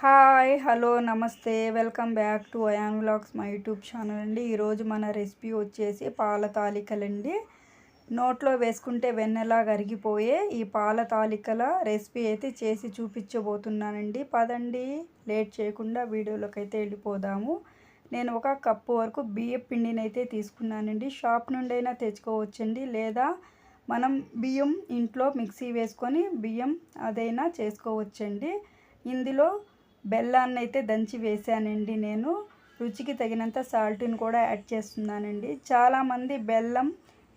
Hi hello నమస్తే. Welcome back to Ayaan vlogs మా YouTube channel అండి. ఈరోజు మన రెసిపీ వచ్చేసి పాల తాలికలండి. నోట్లో వేసుకుంటే వెన్నెలా కరిగిపోయే ఈ పాల తాలికల రెసిపీ అయితే చేసి చూపించబోతున్నానండి. పదండి లేట్ చేయకుండా వీడియోలోకి అయితే వెళ్ళిపోదాము. నేను ఒక కప్పు వరకు బియ్య పిండిని అయితే తీసుకున్నానండి. షాప్ నుండి అయినా తెచ్చుకోవచ్చండి. లేదా మనం బియ్యం ఇంట్లో మిక్సీ వేసుకొని బియ్యం అదైనా చేసుకోవచ్చండి. ఇందులో బెల్లాన్ని అయితే దంచి వేసానండి నేను. రుచికి తగినంత సాల్ట్ని కూడా యాడ్ చేస్తున్నానండి. చాలామంది బెల్లం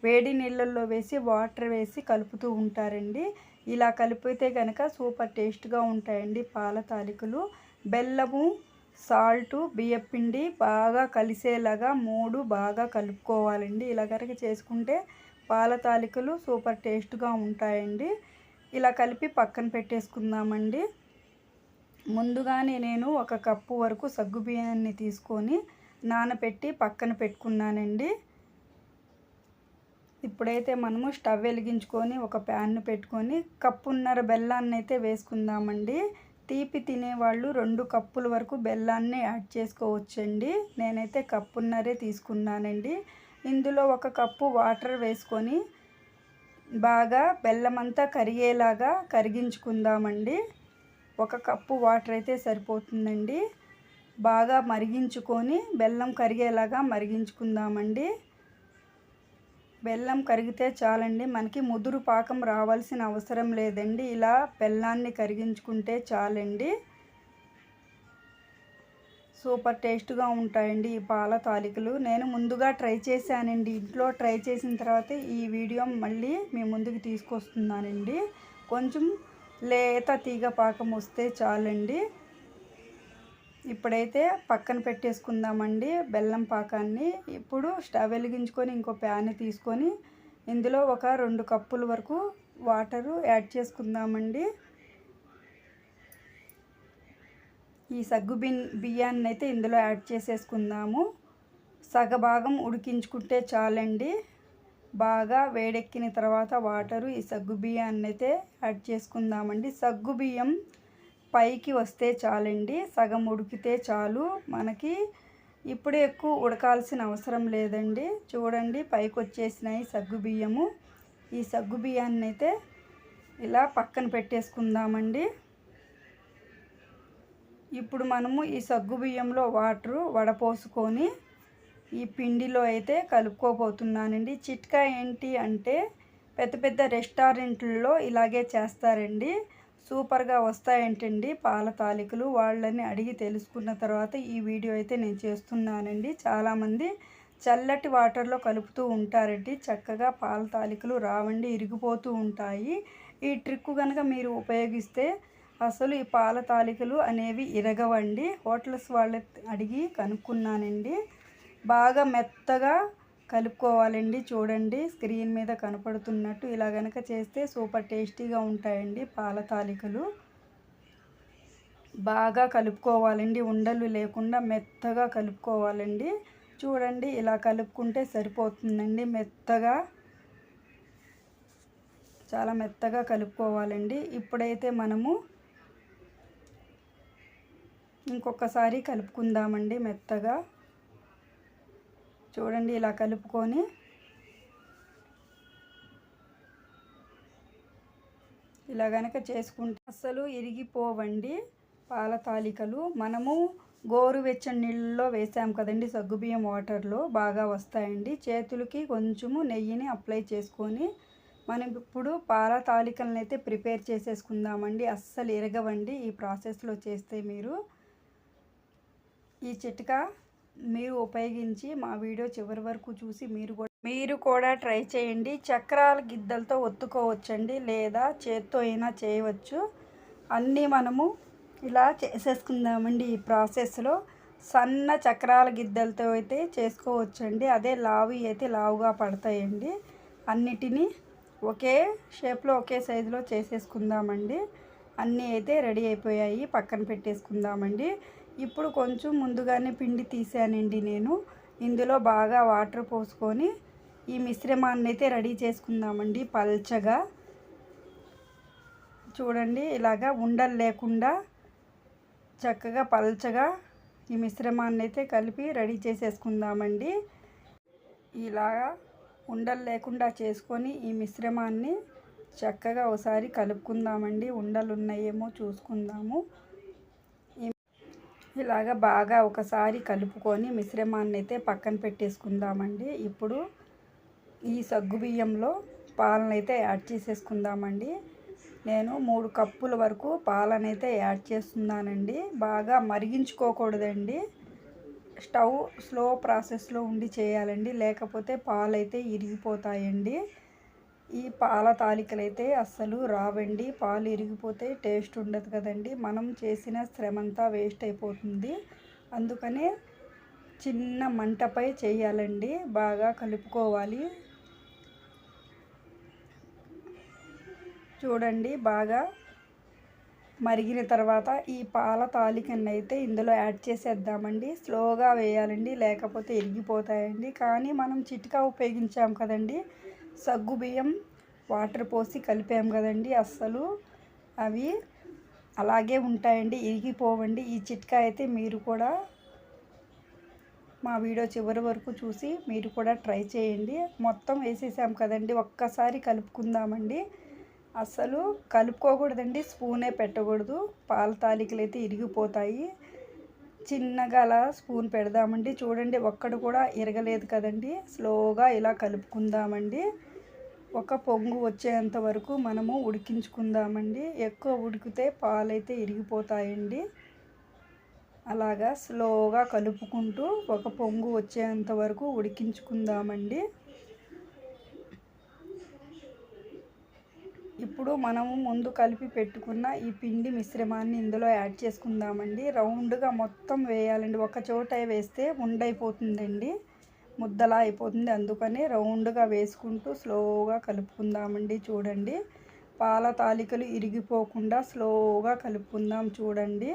వేడి నీళ్ళల్లో వేసి వాటర్ వేసి కలుపుతూ ఉంటారండి. ఇలా కలిపితే కనుక సూపర్ టేస్ట్గా ఉంటాయండి పాల తాలికలు. బెల్లము సాల్టు బియ్యపిండి బాగా కలిసేలాగా మూడు బాగా కలుపుకోవాలండి. ఇలా కనుక చేసుకుంటే పాల తాలికలు సూపర్ టేస్ట్గా ఉంటాయండి. ఇలా కలిపి పక్కన పెట్టేసుకుందామండి. ముందుగానే నేను ఒక కప్పు వరకు సగ్గు బియ్యాన్ని తీసుకొని నానబెట్టి పక్కన పెట్టుకున్నానండి. ఇప్పుడైతే మనము స్టవ్ వెలిగించుకొని ఒక ప్యాన్ను పెట్టుకొని కప్పున్నర బెల్లాన్ని అయితే వేసుకుందామండి. తీపి తినేవాళ్ళు రెండు కప్పుల వరకు బెల్లాన్ని యాడ్ చేసుకోవచ్చండి. నేనైతే కప్పున్నరే తీసుకున్నానండి. ఇందులో ఒక కప్పు వాటర్ వేసుకొని బాగా బెల్లం అంతా కరిగేలాగా కరిగించుకుందామండి. ఒక కప్పు వాటర్ అయితే సరిపోతుందండి. బాగా మరిగించుకొని బెల్లం కరిగేలాగా మరిగించుకుందామండి. బెల్లం కరిగితే చాలండి. మనకి ముదురు పాకం రావాల్సిన అవసరం లేదండి. ఇలా బెల్లాన్ని కరిగించుకుంటే చాలండి. సూపర్ టేస్ట్గా ఉంటాయండి ఈ పాల తాలికలు. నేను ముందుగా ట్రై చేశానండి. ఇంట్లో ట్రై చేసిన తర్వాత ఈ వీడియో మళ్ళీ మీ ముందుకు తీసుకొస్తున్నానండి. కొంచెం లేత తీగ పాకం వస్తే చాలండి. ఇప్పుడైతే పక్కన పెట్టేసుకుందామండి బెల్లం పాకాన్ని. ఇప్పుడు స్టవ్ వెలిగించుకొని ఇంకో ప్యాన్ తీసుకొని ఇందులో ఒక రెండు కప్పుల వరకు వాటరు యాడ్ చేసుకుందామండి. ఈ సగ్గు బిన్ బియ్యాన్ని అయితే ఇందులో యాడ్ చేసేసుకుందాము. సగభాగం ఉడికించుకుంటే చాలండి. బాగా వేడెక్కిన తర్వాత వాటరు ఈ సగ్గు బియ్యాన్ని అయితే యాడ్ చేసుకుందామండి. సగ్గు బియ్యం పైకి వస్తే చాలండి. సగం ఉడికితే చాలు. మనకి ఇప్పుడు ఎక్కువ ఉడకాల్సిన అవసరం లేదండి. చూడండి పైకి వచ్చేసినాయి సగ్గు బియ్యము. ఈ సగ్గు బియ్యాన్ని అయితే ఇలా పక్కన పెట్టేసుకుందామండి. ఇప్పుడు మనము ఈ సగ్గు బియ్యంలో వాటరు వడపోసుకొని ఈ పిండిలో అయితే కలుపుకోబోతున్నానండి. చిట్కా ఏంటి అంటే పెద్ద పెద్ద రెస్టారెంట్లలో ఇలాగే చేస్తారండి. సూపర్గా వస్తాయంటండి పాల తాలికలు. వాళ్ళని అడిగి తెలుసుకున్న తర్వాత ఈ వీడియో అయితే నేను చేస్తున్నానండి. చాలామంది చల్లటి వాటర్లో కలుపుతూ ఉంటారండి. చక్కగా పాల తాలికలు రావండి ఇరిగిపోతూ ఉంటాయి. ఈ ట్రిక్ కనుక మీరు ఉపయోగిస్తే అసలు ఈ పాల తాలికలు అనేవి ఇరగవండి. హోటల్స్ వాళ్ళ అడిగి కనుక్కున్నానండి. బాగా మెత్తగా కలుపుకోవాలండి. చూడండి స్క్రీన్ మీద కనపడుతున్నట్టు ఇలా కనుక చేస్తే సూపర్ టేస్టీగా ఉంటాయండి పాల తాలికలు బాగా కలుపుకోవాలండి. ఉండలు లేకుండా మెత్తగా కలుపుకోవాలండి. చూడండి ఇలా కలుపుకుంటే సరిపోతుందండి. మెత్తగా చాలా మెత్తగా కలుపుకోవాలండి. ఇప్పుడైతే మనము ఇంకొకసారి కలుపుకుందామండి మెత్తగా. చూడండి ఇలా కలుపుకొని. ఇలా గనక చేసుకుంటే అస్సలు ఇరిగిపోవండి పాల తాలికలు. మనము గోరువెచ్చని నీళ్ళలో వేసాం కదండి సగ్గుబియ్యం వాటర్లో బాగా వస్తాయండి. చేతులకి కొంచెము నెయ్యిని అప్లై చేసుకొని మనం ఇప్పుడు పాల తాలికలను అయితే ప్రిపేర్ చేసేసుకుందామండి. అస్సలు ఇరగవండి ఈ ప్రాసెస్లో చేస్తే మీరు. ఈ చిట్కా మీరు ఉపయోగించి మా వీడియో చివరి వరకు చూసి మీరు కూడా మీరు కూడా ట్రై చేయండి. చక్రాల గిద్దలతో ఒత్తుకోవచ్చండి లేదా చేత్తో అయినా చేయవచ్చు. అన్నీ మనము ఇలా చేసేసుకుందామండి ఈ ప్రాసెస్లో. సన్న చక్రాల గిద్దలతో అయితే చేసుకోవచ్చండి. అదే లావు అయితే లావుగా పడతాయండి. అన్నిటినీ ఒకే షేప్లో ఒకే సైజులో చేసేసుకుందామండి. అన్నీ అయితే రెడీ అయిపోయాయి. పక్కన పెట్టేసుకుందామండి. ఇప్పుడు కొంచెం ముందుగానే పిండి తీసానండి నేను. ఇందులో బాగా వాటర్ పోసుకొని ఈ మిశ్రమాన్ని అయితే రెడీ చేసుకుందామండి పల్చగా. చూడండి ఇలాగా ఉండలు లేకుండా చక్కగా పల్చగా ఈ మిశ్రమాన్ని అయితే కలిపి రెడీ చేసేసుకుందామండి. ఇలాగా ఉండలు లేకుండా చేసుకొని ఈ మిశ్రమాన్ని చక్కగా ఒకసారి కలుపుకుందామండి. ఉండలు ఉన్నాయేమో చూసుకుందాము. ఇలాగ బాగా ఒకసారి కలుపుకొని మిశ్రమాన్ని అయితే పక్కన పెట్టేసుకుందామండి. ఇప్పుడు ఈ సగ్గు బియ్యంలో పాలను అయితే యాడ్ చేసేసుకుందామండి. నేను మూడు కప్పుల వరకు పాలనైతే యాడ్ చేస్తున్నానండి. బాగా మరిగించుకోకూడదండి. స్టవ్ స్లో ప్రాసెస్లో ఉండి చేయాలండి. లేకపోతే పాలైతే ఇరిగిపోతాయండి. ఈ పాల తాలికలు అయితే అస్సలు రావండి. పాలు ఇరిగిపోతే టేస్ట్ ఉండదు కదండి. మనం చేసిన శ్రమంతా వేస్ట్ అయిపోతుంది. అందుకనే చిన్న మంటపై చేయాలండి. బాగా కలుపుకోవాలి. చూడండి బాగా మరిగిన తర్వాత ఈ పాల తాలికన్ని అయితే ఇందులో యాడ్ చేసేద్దామండి. స్లోగా వేయాలండి లేకపోతే ఇరిగిపోతాయండి. కానీ మనం చిట్కా ఉపయోగించాం కదండి. సగ్గు బియ్యం వాటర్ పోసి కలిపాం కదండి అస్సలు. అవి అలాగే ఉంటాయండి. ఇరిగిపోవండి. ఈ చిట్కా అయితే మీరు కూడా మా వీడియో చివరి వరకు చూసి మీరు కూడా ట్రై చేయండి. మొత్తం వేసేసాం కదండి. ఒక్కసారి కలుపుకుందామండి. అసలు కలుపుకోకూడదండి. స్పూనే పెట్టకూడదు. పాల తాలికలు అయితే ఇరిగిపోతాయి. చిన్నగా అలా స్పూన్ పెడదామండి. చూడండి ఒక్కడు కూడా ఇరగలేదు కదండి. స్లోగా ఇలా కలుపుకుందామండి. ఒక పొంగు వచ్చేంత వరకు మనము ఉడికించుకుందామండి. ఎక్కువ ఉడికితే పాలైతే ఇరిగిపోతాయండి. అలాగా స్లోగా కలుపుకుంటూ ఒక పొంగు వచ్చేంత వరకు ఉడికించుకుందామండి. ఇప్పుడు మనము ముందు కలిపి పెట్టుకున్న ఈ పిండి మిశ్రమాన్ని ఇందులో యాడ్ చేసుకుందామండి. రౌండ్గా మొత్తం వేయాలండి. ఒక చోట వేస్తే ఉండైపోతుందండి. ముద్దలా అయిపోతుంది. అందుకని రౌండ్గా వేసుకుంటూ స్లోగా కలుపుకుందామండి చూడండి. పాల తాలికలు ఇరిగిపోకుండా స్లోగా కలుపుకుందాం చూడండి.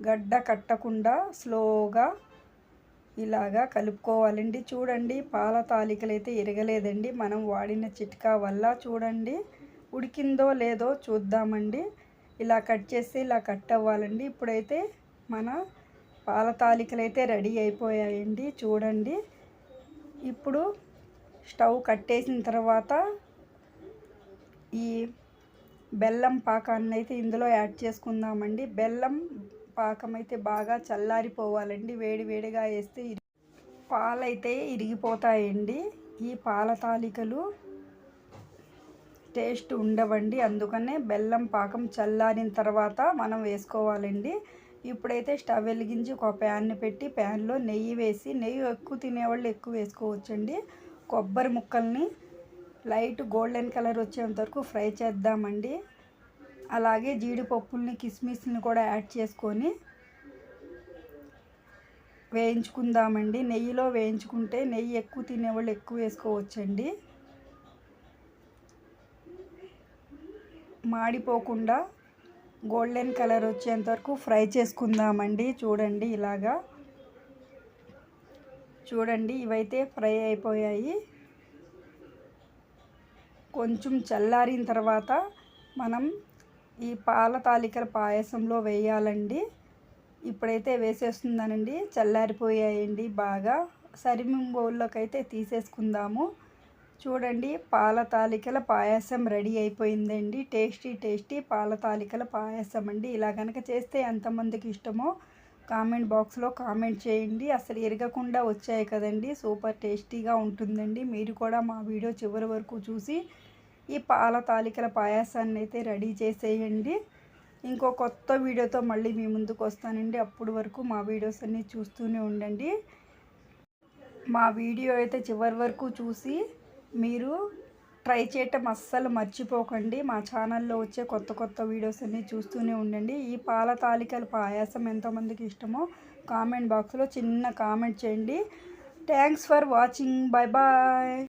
గడ్డ కట్టకుండా స్లోగా ఇలాగా కలుపుకోవాలండి. చూడండి పాల తాలికలు అయితే ఇరగలేదండి. మనం వాడిన చిట్కా వల్ల చూడండి. ఉడికిందో లేదో చూద్దామండి. ఇలా కట్ చేసి ఇలా కట్ అవ్వాలండి. ఇప్పుడైతే మన పాల తాలికలు అయితే రెడీ అయిపోయాయండి. చూడండి. ఇప్పుడు స్టవ్ కట్టేసిన తర్వాత ఈ బెల్లం పాకాన్ని అయితే ఇందులో యాడ్ చేసుకుందామండి. బెల్లం పాకం అయితే బాగా చల్లారిపోవాలండి. వేడి వేడిగా వేస్తే పాలైతే ఇరిగిపోతాయండి. ఈ పాల తాలికలు టేస్ట్ ఉండవండి. అందుకనే బెల్లం పాకం చల్లారిన తర్వాత మనం వేసుకోవాలండి. ఇప్పుడైతే స్టవ్ వెలిగించి ఒక ప్యాన్ని పెట్టి ప్యాన్లో నెయ్యి వేసి నెయ్యి ఎక్కువ తినేవాళ్ళు ఎక్కువ వేసుకోవచ్చండి. కొబ్బరి ముక్కల్ని లైట్ గోల్డెన్ కలర్ వచ్చేంత వరకు ఫ్రై చేద్దామండి. అలాగే జీడిపప్పుల్ని కిస్మిస్ని కూడా యాడ్ చేసుకొని వేయించుకుందామండి. నెయ్యిలో వేయించుకుంటే నెయ్యి ఎక్కువ తినేవాళ్ళు ఎక్కువ వేసుకోవచ్చండి. మాడిపోకుండా గోల్డెన్ కలర్ వచ్చేంత వరకు ఫ్రై చేసుకుందామండి. చూడండి ఇలాగా. చూడండి ఇవైతే ఫ్రై అయిపోయాయి. కొంచెం చల్లారిన తర్వాత మనం ఈ పాల తాలికల పాయసంలో వేయాలండి. ఇప్పుడైతే వేసేస్తుందనండి చల్లారిపోయాయండి బాగా. సరిమింగ్ బౌల్లోకి అయితే తీసేసుకుందాము. చూడండి పాల తాలికల పాయసం రెడీ అయిపోయిందండి. టేస్టీ టేస్టీ పాల తాలికల పాయసం అండి. ఇలా కనుక చేస్తే ఎంతమందికి ఇష్టమో కామెంట్ బాక్స్లో కామెంట్ చేయండి. అసలు ఎరగకుండా వచ్చాయి కదండి. సూపర్ టేస్టీగా ఉంటుందండి. మీరు కూడా మా వీడియో చివరి వరకు చూసి ఈ పాల తాలికల పాయసాన్ని అయితే రెడీ చేసేయండి. ఇంకో కొత్త వీడియోతో మళ్ళీ మీ ముందుకు వస్తానండి. అప్పుడు వరకు మా వీడియోస్ అన్నీ చూస్తూనే ఉండండి. మా వీడియో అయితే చివరి వరకు చూసి మీరు ట్రై చేయటం అస్సలు మర్చిపోకండి. మా ఛానల్లో వచ్చే కొత్త కొత్త వీడియోస్ అన్నీ చూస్తూనే ఉండండి. ఈ పాల తాలికల పాయాసం ఎంతమందికి ఇష్టమో కామెంట్ బాక్స్లో చిన్న కామెంట్ చేయండి. Thanks for watching. Bye bye.